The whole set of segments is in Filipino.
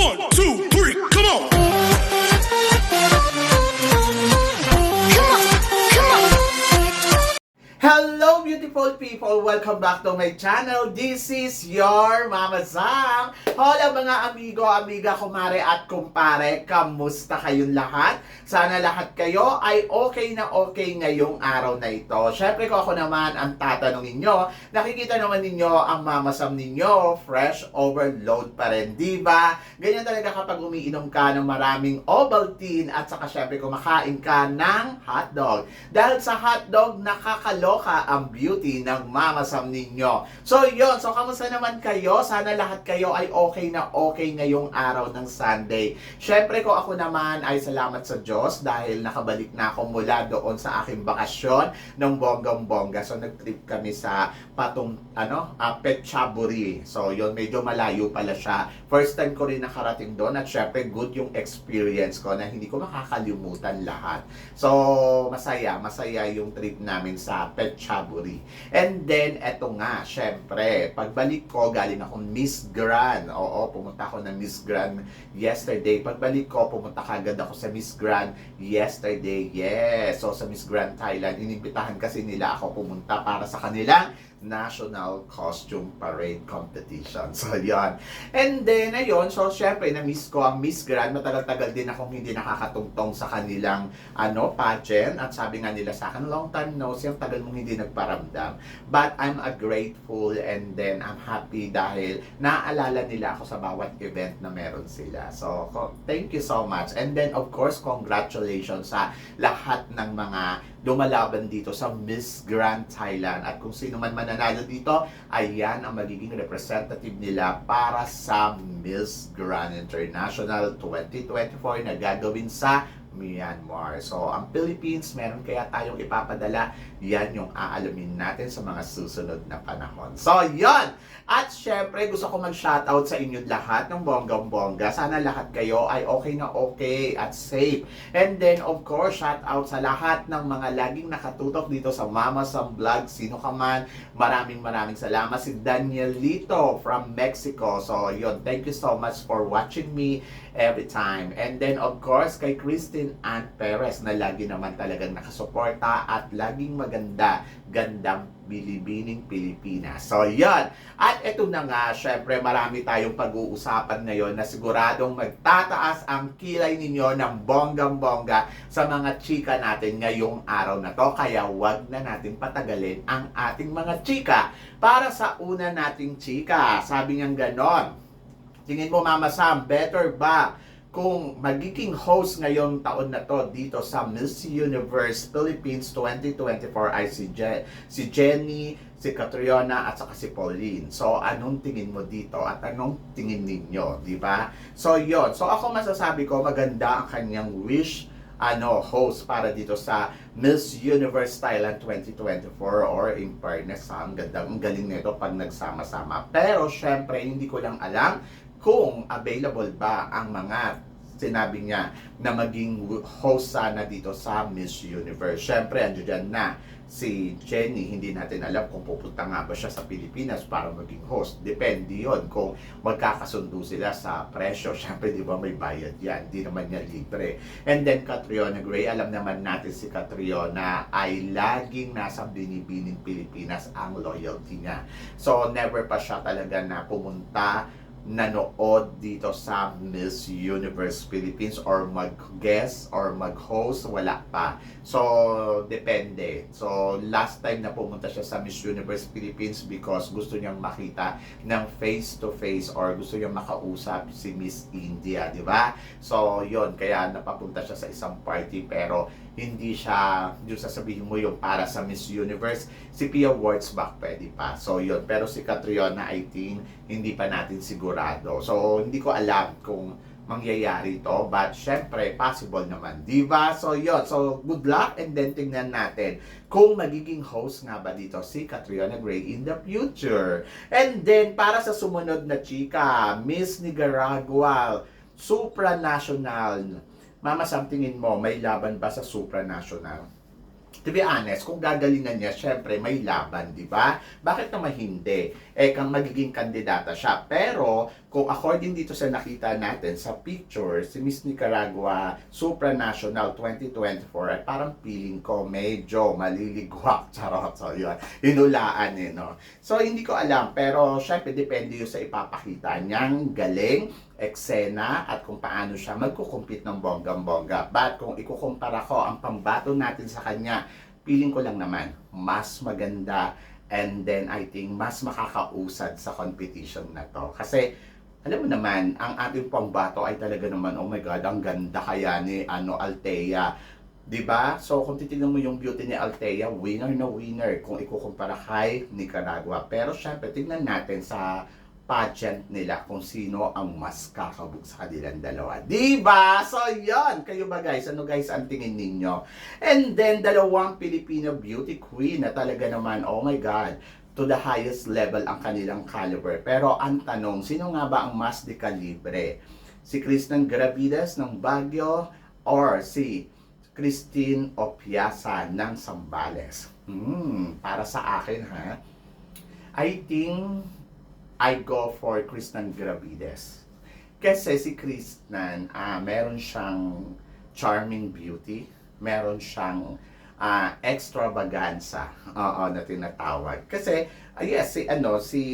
One, two, beautiful people! Welcome back to my channel. This is your Mama Sam. Hola mga amigo, amiga, kumare at kumpare. Kamusta kayong lahat? Sana lahat kayo ay okay na okay ngayong araw na ito. Syempre ko ako naman ang tatanungin nyo. Nakikita naman ninyo ang Mama Sam ninyo. Fresh overload pa rin, di ba? Ganyan talaga kapag umiinom ka ng maraming Ovaltine at saka syempre kumakain ka ng hotdog. Dahil sa hotdog, nakakaloka ang beauty ng Mama Sam ninyo. So yon so kamusta naman kayo? Sana lahat kayo ay okay na okay ngayong araw ng Sunday. Syempre ko ako naman ay salamat sa Diyos dahil nakabalik na ako mula doon sa aking bakasyon ng bonggang-bongga. So nag-trip kami sa patong ano, uh, Petchaburi. So yon medyo malayo pala siya. First time ko rin nakarating doon at syempre good yung experience ko na hindi ko makakalimutan lahat. So masaya, masaya yung trip namin sa Petchaburi. And then eto nga, syempre, pagbalik ko galing akong Miss Grand. Oo, pumunta ako ng Miss Grand yesterday. Pagbalik ko, pumunta kagad ako sa Miss Grand yesterday. Yes. So sa Miss Grand Thailand, inimbitahan kasi nila ako pumunta para sa kanilang National Costume Parade Competition. So, yan. And then, ayun, so, syempre, na-miss ko ang Miss Grand. Matagal-tagal din akong hindi nakakatungtong sa kanilang, ano, pageant. At sabi nga nila sa akin, long time no see, ang tagal mong hindi nagparamdam. But, I'm a grateful and then I'm happy dahil naaalala nila ako sa bawat event na meron sila. So, thank you so much. And then, of course, congratulations sa lahat ng mga lumalaban dito sa Miss Grand Thailand. At kung sino man mananalo dito, ayan ang magiging representative nila para sa Miss Grand International 2024 na gagawin sa Myanmar. So, ang Philippines, meron kaya tayong ipapadala. Yan yung aalamin natin sa mga susunod na panahon. So, yon At syempre, gusto ko mag-shoutout sa inyo lahat ng bonggang-bongga. Sana lahat kayo ay okay na okay at safe. And then, of course, shoutout sa lahat ng mga laging nakatutok dito sa Mama Sam Vlog. Sino ka man, maraming maraming salamat. Si Danielito from Mexico. So, yon Thank you so much for watching me every time. And then, of course, kay Christine Ann Perez na lagi naman talagang nakasuporta at laging maganda, gandang bilibining Pilipinas. So, yan. At ito na nga, syempre marami tayong pag-uusapan ngayon na siguradong magtataas ang kilay ninyo ng bonggang-bongga sa mga chika natin ngayong araw na to. Kaya wag na natin patagalin ang ating mga chika para sa una nating chika. Sabi niyang ganon. Tingin mo Mama Sam, better ba kung magiging host ngayong taon na to dito sa Miss Universe Philippines 2024 ay si, Je- si Jenny, si Catriona at saka si Pauline. So anong tingin mo dito at anong tingin ninyo, di ba? So yon. So ako masasabi ko maganda ang kanyang wish ano host para dito sa Miss Universe Thailand 2024 or in fairness ha, ang ganda ang galing nito pag nagsama-sama pero syempre hindi ko lang alam kung available ba ang mga sinabi niya na maging host sana dito sa Miss Universe. Siyempre, andyan dyan na si Jenny, hindi natin alam kung pupunta nga ba siya sa Pilipinas para maging host. Depende yon kung magkakasundo sila sa presyo. Siyempre, di ba may bayad yan. Di naman niya libre. And then, Catriona Gray, alam naman natin si Catriona ay laging nasa binibining Pilipinas ang loyalty niya. So, never pa siya talaga na pumunta nanood dito sa Miss Universe Philippines or mag-guest or mag-host, wala pa. So, depende. So, last time na pumunta siya sa Miss Universe Philippines because gusto niyang makita ng face-to-face or gusto niyang makausap si Miss India, di ba? So, yon Kaya napapunta siya sa isang party pero hindi siya, yung sasabihin mo yung para sa Miss Universe, si Pia Wurtzbach pwede pa. So, yun. Pero si Catriona, I think, hindi pa natin sigurado. So, hindi ko alam kung mangyayari to. But, syempre, possible naman. Di ba? So, yun. So, good luck. And then, tingnan natin kung magiging host nga ba dito si Catriona Gray in the future. And then, para sa sumunod na chika, Miss Nicaragua, supranational. Mama, somethingin mo, may laban ba sa supranational? To be honest, kung gagalingan niya, syempre may laban, di ba? Bakit naman hindi? Eh, kang magiging kandidata siya. Pero, kung according dito sa nakita natin sa picture, si Miss Nicaragua Supranational 2024, ay parang feeling ko medyo maliligwak. Charot. So, yun. Hinulaan eh, no? So, hindi ko alam. Pero, syempre, depende yun sa ipapakita niyang galing, eksena, at kung paano siya magkukumpit ng bonggang-bongga. But, kung ikukumpara ko ang pambato natin sa kanya, feeling ko lang naman, mas maganda and then I think mas makakausad sa competition na to. Kasi alam mo naman, ang ating pangbato ay talaga naman, oh my God, ang ganda kaya ni ano, Althea. 'Di ba? So, kung titignan mo yung beauty ni Althea, winner na winner kung ikukumpara kay Nicaragua. Pero syempre, tignan natin sa pageant nila kung sino ang mas kakabog sa kanilang dalawa. Di ba? So, yon Kayo ba guys? Ano guys ang tingin ninyo? And then, dalawang Filipino beauty queen na talaga naman, oh my God, to the highest level ang kanilang caliber. Pero ang tanong, sino nga ba ang mas de calibre? Si Kristen Gravidas ng Baguio or si Christine Opiasa ng Sambales? Hmm, para sa akin ha, I think I go for Kristen Gravides. Kasi si Kristen, ah meron siyang charming beauty, meron siyang ah, extravaganza, oo, na tinatawag. Kasi, ah, yes, si, ano, si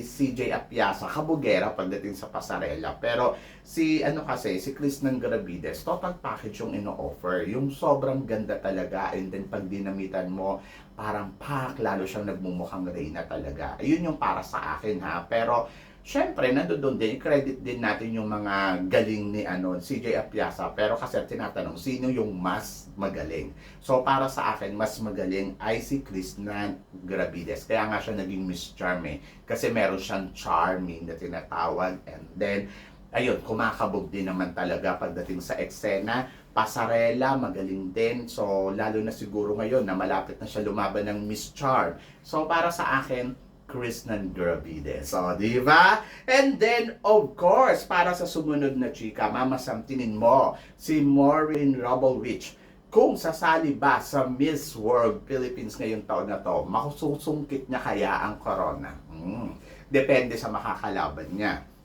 CJ Apiasa, kabugera pagdating sa pasarela. Pero, si, ano kasi, si Kristen Gravides, total package yung ino-offer. Yung sobrang ganda talaga, and then pag dinamitan mo, parang pak, lalo siyang nagmumukhang reyna talaga. Ayun yung para sa akin ha. Pero, syempre, nandoon din, credit din natin yung mga galing ni ano, CJ Apiasa. Pero kasi tinatanong, sino yung mas magaling? So, para sa akin, mas magaling ay si Krishna Gravides. Kaya nga siya naging Miss Charm eh. Kasi meron siyang charming na tinatawag. And then, ayun, kumakabog din naman talaga pagdating sa eksena. Pasarela, magaling din. So, lalo na siguro ngayon na malapit na siya lumaban ng Miss Charm. So, para sa akin, Krishnan Gravides. So, di ba? And then, of course, para sa sumunod na chika, Mama Sam, tinin mo, si Maureen Robelwich. Kung sasali ba sa Miss World Philippines ngayong taon na to, makususungkit niya kaya ang corona? Hmm. Depende sa makakalaban niya.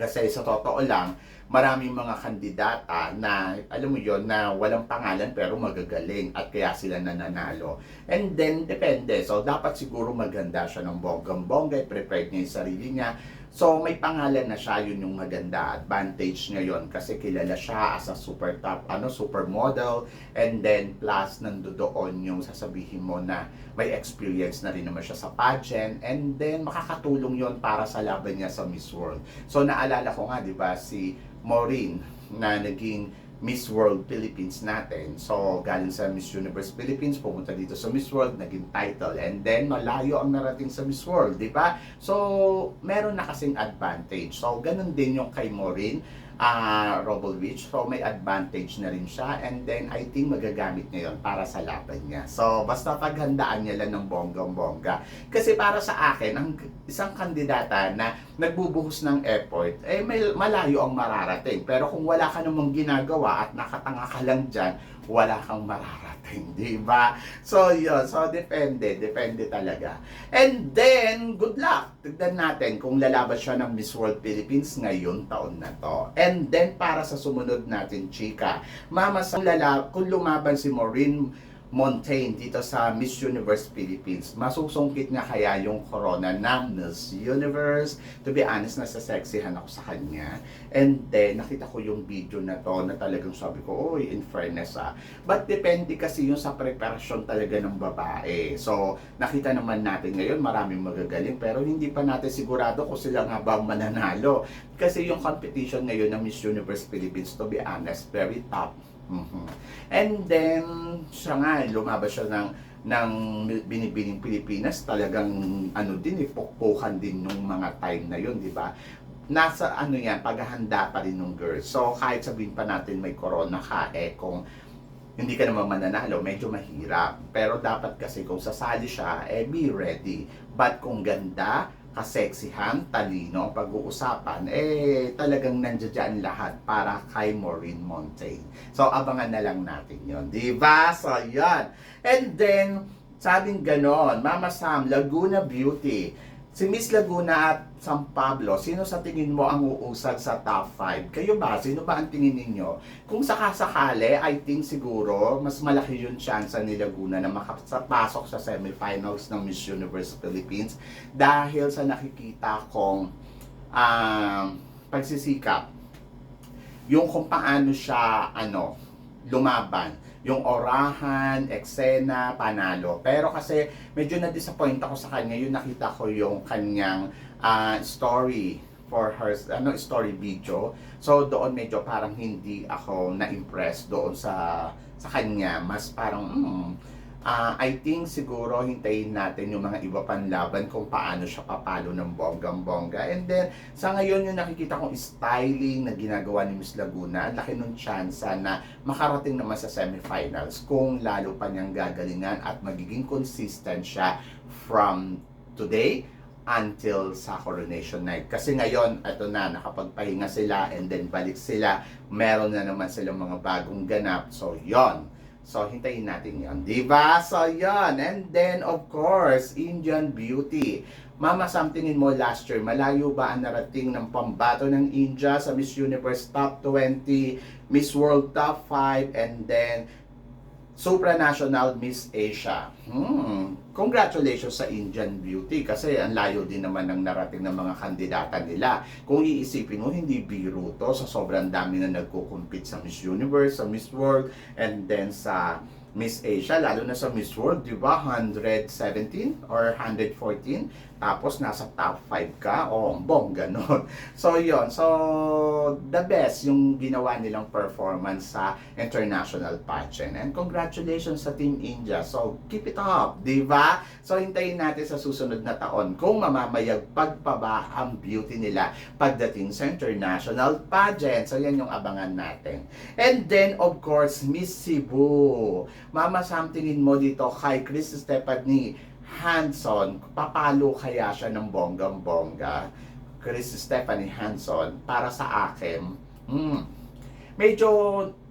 Kasi sa totoo lang, maraming mga kandidata na, alam mo yon na walang pangalan pero magagaling at kaya sila nananalo. And then, depende. So, dapat siguro maganda siya ng bonggang-bongga, prepared niya yung sarili niya. So, may pangalan na siya, yun yung maganda. Advantage niya yun kasi kilala siya as a super top, ano, supermodel. And then, plus, nandoon yung sasabihin mo na may experience na rin naman siya sa pageant. And then, makakatulong yon para sa laban niya sa Miss World. So, naalala ko nga, di ba, si Maureen na naging Miss World Philippines natin. So, galing sa Miss Universe Philippines, pumunta dito sa Miss World, naging title. And then, malayo ang narating sa Miss World, di ba? So, meron na kasing advantage. So, ganun din yung kay Maureen uh, Robelwich. So, may advantage na rin siya. And then, I think magagamit niya yun para sa laban niya. So, basta paghandaan niya lang ng bonggang-bongga. Kasi para sa akin, ang isang kandidata na nagbubuhos ng effort, eh may, malayo ang mararating. Pero kung wala ka namang ginagawa at nakatanga ka lang dyan, wala kang mararating, di ba? So, yun. So, depende. Depende talaga. And then, good luck. Tignan natin kung lalabas siya ng Miss World Philippines ngayon taon na to. And then, para sa sumunod natin, chika, mama sa lala, kung lumaban si Maureen Montaigne dito sa Miss Universe Philippines. Masusungkit nga kaya yung corona ng Miss Universe. To be honest, nasa sexihan ako sa kanya. And then, nakita ko yung video na to na talagang sabi ko, oy, in fairness ah. But depende kasi yung sa preparasyon talaga ng babae. So, nakita naman natin ngayon, maraming magagaling. Pero hindi pa natin sigurado kung sila nga ba mananalo. Kasi yung competition ngayon ng Miss Universe Philippines, to be honest, very top Mhm. And then, siya nga, lumabas siya ng ng binibining Pilipinas, talagang ano din, ipukpukan din nung mga time na yun, di ba? Nasa ano yan, paghahanda pa rin nung girl. So, kahit sabihin pa natin may corona ka, eh kung hindi ka naman mananalo, medyo mahirap. Pero dapat kasi kung sasali siya, eh be ready. But kung ganda, kaseksihan, talino, pag-uusapan, eh talagang nandiyan lahat para kay Maureen Montaigne. So abangan na lang natin yon, di ba? So yan. And then, sabing ganon, Mama Sam, Laguna Beauty, Si Miss Laguna at San Pablo, sino sa tingin mo ang uusag sa top 5? Kayo ba? Sino ba ang tingin ninyo? Kung sakasakali, I think siguro, mas malaki yung chance ni Laguna na makapasok sa semifinals ng Miss Universe Philippines dahil sa nakikita kong um, pagsisikap. Yung kung paano siya, ano, lumaban yung orahan, eksena, panalo. Pero kasi medyo na-disappoint ako sa kanya, yung nakita ko yung kanyang ah, story for her, ano, story video. So doon medyo parang hindi ako na-impress doon sa sa kanya. Mas parang, hmm, ah, I think siguro hintayin natin yung mga iba pang laban kung paano siya papalo ng bonggang-bongga. And then, sa ngayon yung nakikita kong styling na ginagawa ni Miss Laguna, ang laki ng chance na makarating naman sa semifinals kung lalo pa niyang gagalingan at magiging consistent siya from today until sa coronation night. Kasi ngayon, ito na, nakapagpahinga sila and then balik sila. Meron na naman silang mga bagong ganap. So, yon So, hintayin natin yon di ba? So, yon And then, of course, Indian Beauty. Mama, somethingin mo last year, malayo ba ang narating ng pambato ng India sa Miss Universe Top 20, Miss World Top 5, and then supranational Miss Asia. Hmm. Congratulations sa Indian Beauty kasi ang layo din naman ng narating ng mga kandidata nila. Kung iisipin mo, hindi biro to sa sobrang dami na nagko-compete sa Miss Universe, sa Miss World, and then sa Miss Asia, lalo na sa Miss World, di ba? 117 or 114. Tapos nasa top 5 ka. O, oh, bong, ganun. So, yon So, the best yung ginawa nilang performance sa international pageant. And congratulations sa Team India. So, keep it up, di ba? So, hintayin natin sa susunod na taon kung mamamayagpag pa ba ang beauty nila pagdating sa international pageant. So, yan yung abangan natin. And then, of course, Miss Cebu. Mama, somethingin mo dito kay Chris Stephanie Hanson, papalo kaya siya ng bonggang-bongga? Chris Stephanie Hanson, para sa akin, hmm, medyo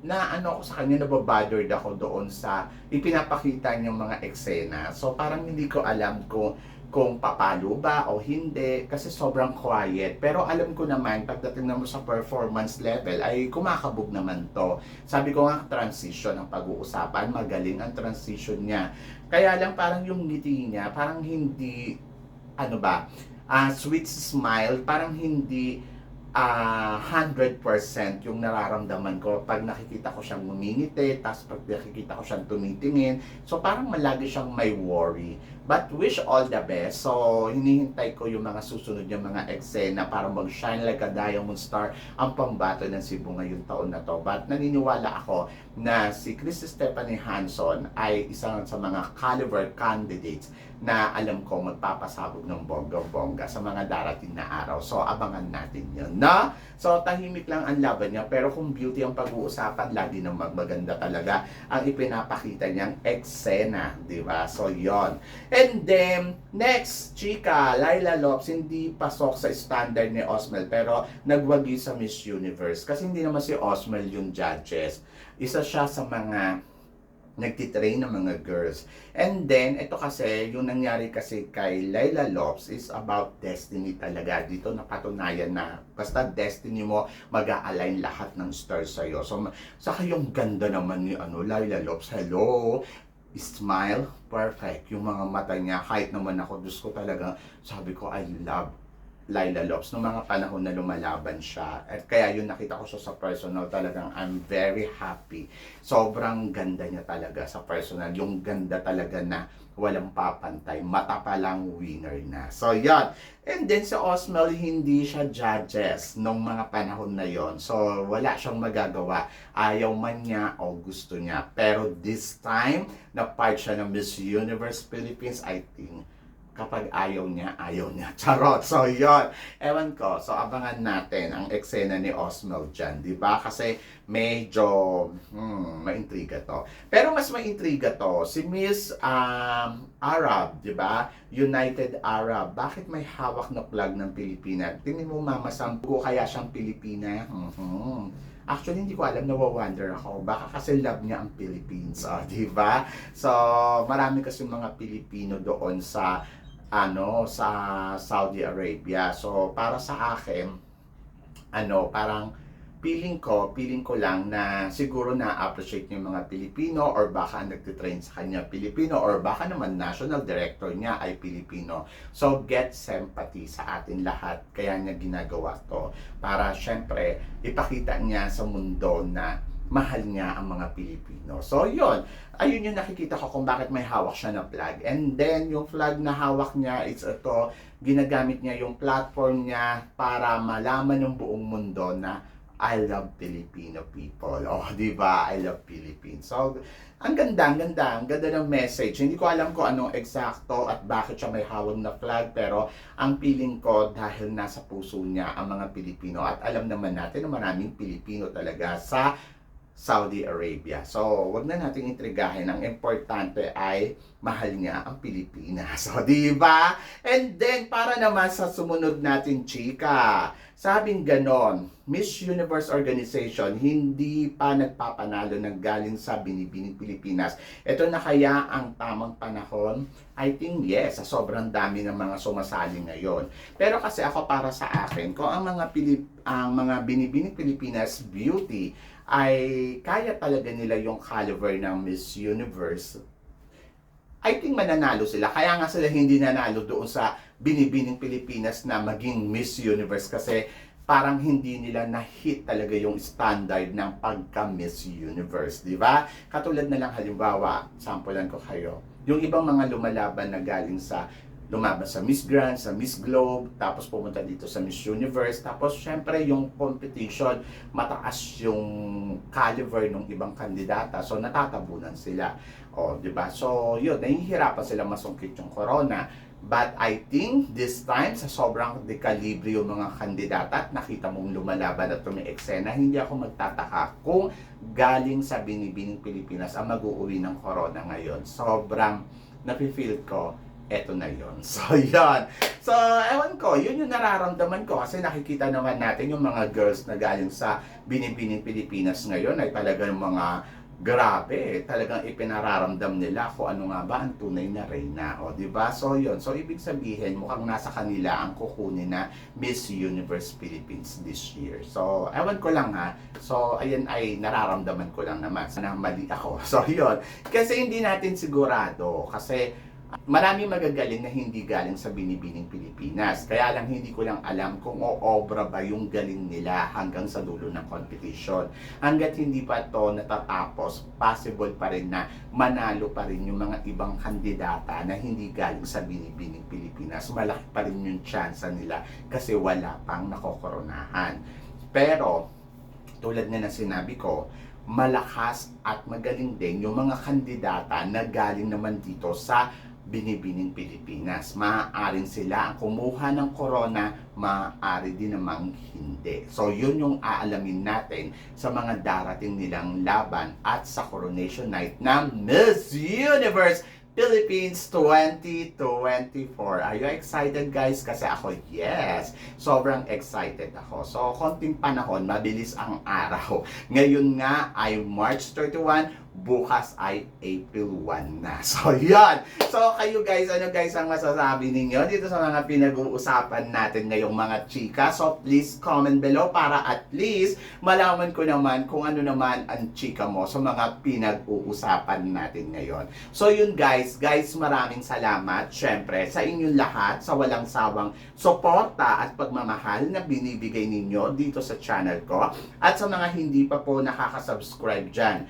na ano ako sa kanya, nababothered ako doon sa ipinapakita niyang mga eksena. So parang hindi ko alam kung kung papalo ba o hindi kasi sobrang quiet. Pero alam ko naman pagdating naman sa performance level ay kumakabog naman to. Sabi ko nga transition ang pag-uusapan, magaling ang transition niya. Kaya lang parang yung ngiti niya, parang hindi ano ba, uh, sweet smile, parang hindi uh, 100% yung nararamdaman ko pag nakikita ko siyang ngumingiti, tapos pag nakikita ko siyang tumitingin. So parang malagi siyang may worry. But wish all the best. So hinihintay ko yung mga susunod yung mga eksena para mag-shine like a diamond star ang pambato ng Cebu ngayong taon na to. But naniniwala ako na si Chris Stephanie Hanson ay isang sa mga caliber candidates na alam ko magpapasabog ng bongga-bongga sa mga darating na araw. So abangan natin yun. Na? So tahimik lang ang laban niya pero kung beauty ang pag-uusapan, lagi nang magmaganda talaga ang ipinapakita niyang eksena, ba? So yon. And then, next, chika, Laila Lopes, hindi pasok sa standard ni Osmel, pero nagwagi sa Miss Universe. Kasi hindi naman si Osmel yung judges. Isa siya sa mga nagtitrain ng mga girls. And then, ito kasi, yung nangyari kasi kay Laila Lopes is about destiny talaga. Dito napatunayan na basta destiny mo, mag align lahat ng stars sa'yo. So, saka yung ganda naman ni ano, Laila Lopes. Hello! Smile, perfect. Yung mga mata niya, kahit naman ako, Diyos ko talaga, sabi ko, I love Laila Lopes nung mga panahon na lumalaban siya. At kaya yun nakita ko siya sa personal talagang I'm very happy. Sobrang ganda niya talaga sa personal. Yung ganda talaga na walang papantay. Mata pa lang winner na. So yan. And then sa Osmel, hindi siya judges nung mga panahon na yon So wala siyang magagawa. Ayaw man niya o gusto niya. Pero this time, na part siya ng Miss Universe Philippines, I think kapag ayaw niya, ayaw niya. Charot. So, yon Ewan ko. So, abangan natin ang eksena ni Osmel dyan. ba Kasi medyo hmm, maintriga to. Pero mas maintriga to, si Miss um, Arab, di ba United Arab. Bakit may hawak na flag ng Pilipinas? Tingin mo, Mama, sampu kaya siyang Pilipina? Mm-hmm. Actually, hindi ko alam, nawa-wonder ako. Baka kasi love niya ang Philippines, oh, di ba? So, marami kasi mga Pilipino doon sa ano sa Saudi Arabia. So para sa akin ano parang feeling ko, feeling ko lang na siguro na-appreciate yung mga Pilipino or baka nagtitrain sa kanya Pilipino or baka naman national director niya ay Pilipino. So get sympathy sa atin lahat. Kaya niya ginagawa to para syempre ipakita niya sa mundo na mahal niya ang mga Pilipino. So, yun. Ayun yung nakikita ko kung bakit may hawak siya na flag. And then, yung flag na hawak niya, it's ito, ginagamit niya yung platform niya para malaman ng buong mundo na I love Filipino people. Oh, di ba? I love Philippines. So, ang ganda, ang ganda, ang ganda ng message. Hindi ko alam kung anong eksakto at bakit siya may hawak na flag, pero ang feeling ko dahil nasa puso niya ang mga Pilipino at alam naman natin na maraming Pilipino talaga sa Saudi Arabia. So, wag na nating intrigahin. Ang importante ay mahal niya ang Pilipinas. So, di ba? And then, para naman sa sumunod natin, chika, sabing ganon, Miss Universe Organization hindi pa nagpapanalo ng galing sa Binibining Pilipinas. Ito na kaya ang tamang panahon? I think yes, sa sobrang dami ng mga sumasali ngayon. Pero kasi ako para sa akin, kung ang mga Pilip, ang mga Binibining Pilipinas beauty ay kaya talaga nila yung caliber ng Miss Universe, I think mananalo sila. Kaya nga sila hindi nanalo doon sa binibining Pilipinas na maging Miss Universe kasi parang hindi nila na-hit talaga yung standard ng pagka-Miss Universe, di ba? Katulad na lang halimbawa, sampulan ko kayo, yung ibang mga lumalaban na galing sa lumaban sa Miss Grand, sa Miss Globe, tapos pumunta dito sa Miss Universe, tapos syempre yung competition, mataas yung caliber ng ibang kandidata, so natatabunan sila. O, di ba? So, yun, nahihirapan sila masungkit yung corona. But I think this time, sa sobrang dekalibre yung mga kandidata at nakita mong lumalaban at eksena, hindi ako magtataka kung galing sa binibining Pilipinas ang mag-uuwi ng corona ngayon. Sobrang nafe-feel ko, eto na yon So, yan. So, ewan ko, yun yung nararamdaman ko kasi nakikita naman natin yung mga girls na galing sa binibining Pilipinas ngayon ay talagang mga grabe, talagang ipinararamdam nila kung ano nga ba ang tunay na reyna, o di ba? So yun, so ibig sabihin mukhang nasa kanila ang kukunin na Miss Universe Philippines this year. So ewan ko lang ha. So ayan ay nararamdaman ko lang naman sana mali ako. So yun, kasi hindi natin sigurado kasi Marami magagaling na hindi galing sa binibining Pilipinas. Kaya lang hindi ko lang alam kung oobra ba yung galing nila hanggang sa dulo ng competition. Hanggat hindi pa to natatapos, possible pa rin na manalo pa rin yung mga ibang kandidata na hindi galing sa binibining Pilipinas. Malaki pa rin yung chance nila kasi wala pang nakokoronahan. Pero, tulad nga na sinabi ko, malakas at magaling din yung mga kandidata na galing naman dito sa binibining Pilipinas. Maaaring sila kumuha ng corona, maaari din namang hindi. So yun yung aalamin natin sa mga darating nilang laban at sa coronation night ng Miss Universe Philippines 2024. Are you excited guys? Kasi ako, yes. Sobrang excited ako. So, konting panahon, mabilis ang araw. Ngayon nga ay March 31, bukas ay April 1 na. So, yan. So, kayo guys, ano guys ang masasabi ninyo dito sa mga pinag-uusapan natin ngayong mga chika? So, please comment below para at least malaman ko naman kung ano naman ang chika mo sa mga pinag-uusapan natin ngayon. So, yun guys. Guys, maraming salamat. Syempre, sa inyong lahat, sa walang sawang suporta at pagmamahal na binibigay ninyo dito sa channel ko. At sa mga hindi pa po nakaka-subscribe dyan,